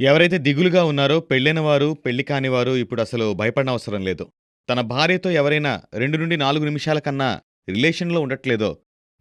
ఎవరైతే దిగులుగా ఉన్నారో పెళ్ళైన వారు, పెళ్ళి కానివారు ఇప్పుడు అసలు భయపడనవసరం లేదు. తన భార్యతో ఎవరైనా 2-4 నిమిషాల కన్నా రిలేషన్‌లో ఉండట్లేదో,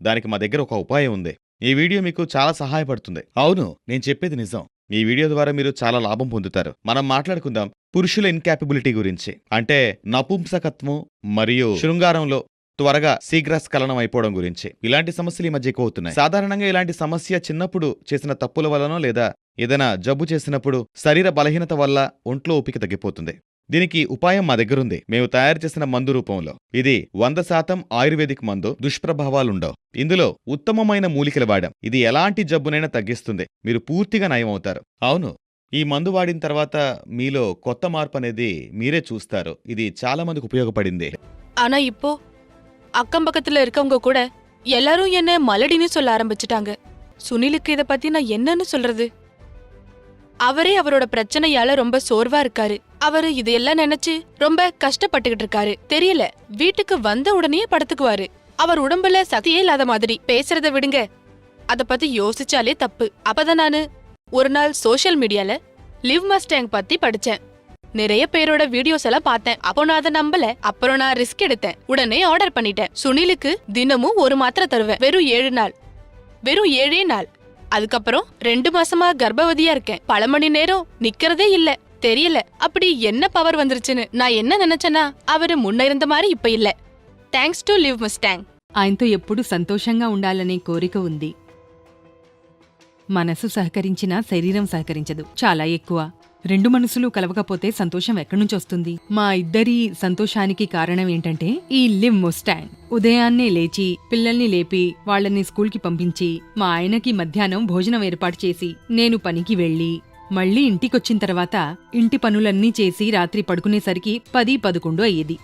దానికి మా దగ్గర ఒక ఉపాయం ఉంది. ఈ వీడియో మీకు చాలా సహాయపడుతుంది. అవును, నేను చెప్పేది నిజం. ఈ వీడియో ద్వారా మీరు చాలా లాభం పొందుతారు. మనం మాట్లాడుకుందాం పురుషుల ఇన్‌కాపబిలిటీ గురించి. అంటే నపుంసకత్వం మరియు శృంగారంలో త్వరగా శీఘ్రస్ఖలనం అయిపోవడం గురించి. ఇలాంటి సమస్యలు ఈ మధ్య ఎక్కువవుతున్నాయి. సాధారణంగా ఇలాంటి సమస్య చిన్నప్పుడు చేసిన తప్పుల వలనో లేదా ఏదైనా జబ్బు చేసినప్పుడు శరీర బలహీనత వల్ల ఒంట్లో ఓపిక తగ్గిపోతుంది. దీనికి ఉపాయం మా దగ్గరుంది. మేము తయారు చేసిన మందు రూపంలో. ఇది 100% ఆయుర్వేదిక్ మందు. దుష్ప్రభావాలుండవు. ఇందులో ఉత్తమమైన మూలికలు వాడాం. ఇది ఎలాంటి జబ్బునైనా తగ్గిస్తుంది. మీరు పూర్తిగా నయమవుతారు. అవును. ఈ మందు వాడిన తర్వాత మీలో కొత్త మార్పనేది మీరే చూస్తారు. ఇది చాలా మందికి ఉపయోగపడింది. ஆனா இப்போ அக்கம் பக்கத்துல இருக்கவங்க கூட எல்லாரும் என்ன மலடின்னு சொல்ல ஆரம்பிச்சிட்டாங்க சுனிலுக்கு இத பத்தி நான் என்னன்னு சொல்றது அவரே அவரோட பிரச்சனையால ரொம்ப சோர்வா இருக்காரு. அவரு இதையெல்லாம் நினைச்சு ரொம்ப கஷ்டப்பட்டுகிட்டு இருக்காரு. தெரியல வீட்டுக்கு வந்த உடனே படுத்துக்குவாரு. அவர் உடம்புல சதியே இல்லாத மாதிரி. பேசுறத விடுங்க. அத பத்தி யோசிச்சாலே தப்பு. அப்பதான் நானு ஒரு நாள் சோஷியல் மீடியால லிவ் மஸ்டேங் பத்தி படிச்சேன். நிறைய பேரோட வீடியோஸ் எல்லாம் பார்த்தேன். அப்போ நான் அதை நம்பல. அப்புறம் நான் ரிஸ்க் எடுத்தேன். உடனே ஆர்டர் பண்ணிட்டேன். சுனிலுக்கு தினமும் ஒரு மாத்திரை தருவேன். வெறும் ஏழு நாள். வெறும் ஏழே நாள். அதுக்கப்புறம் ரெண்டு மாசமா கர்ப்பவதியா இருக்கேன் பல மணி நேரம் நிக்கிறதே இல்ல தெரியல அப்படி என்ன பவர் வந்துருச்சுன்னு நான் என்ன நினைச்சேன்னா அவரு முன்ன இருந்த மாதிரி இப்ப இல்ல థ్యాంక్స్ టు లివ్ మస్టాంగ్ ఆయనతో ఎప్పుడూ సంతోషంగా ఉండాలనే కోరిక ఉంది మనసు సహకరించినా శరీరం సహకరించదు చాలా ఎక్కువ రెండు మనసులు కలవకపోతే సంతోషం ఎక్కడి నుంచి వస్తుంది? మా ఇద్దరి సంతోషానికి కారణం ఏంటంటే ఈ లివ్ మొస్టాంగ్ ఉదయాన్నే లేచి పిల్లల్ని లేపి వాళ్ళని స్కూల్కి పంపించి మా ఆయనకి మధ్యాహ్నం భోజనం ఏర్పాటు చేసి నేను పనికి వెళ్ళి మళ్ళీ ఇంటికొచ్చిన తర్వాత ఇంటి పనులన్నీ చేసి రాత్రి పడుకునేసరికి పది పదకొండు అయ్యేది.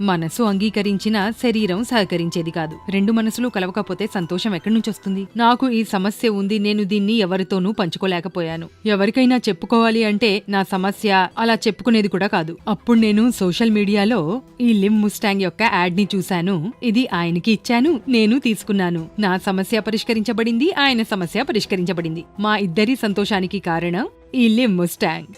మనసు అంగీకరించినా శరీరం సహకరించేది కాదు. రెండు మనసులు కలవకపోతే సంతోషం ఎక్కడి నుంచి వస్తుంది? నాకు ఈ సమస్య ఉంది నేను దీన్ని ఎవరితోనూ పంచుకోలేకపోయాను. ఎవరికైనా చెప్పుకోవాలి అంటే నా సమస్య అలా చెప్పుకునేది కూడా కాదు. అప్పుడు నేను సోషల్ మీడియాలో ఈ లిమ్ ముస్టాంగ్ యొక్క యాడ్ని చూశాను. ఇది ఆయనకి ఇచ్చాను నేను తీసుకున్నాను. నా సమస్య పరిష్కరించబడింది ఆయన సమస్య పరిష్కరించబడింది. మా ఇద్దరి సంతోషానికి కారణం ఈ లిమ్ ముస్టాంగ్.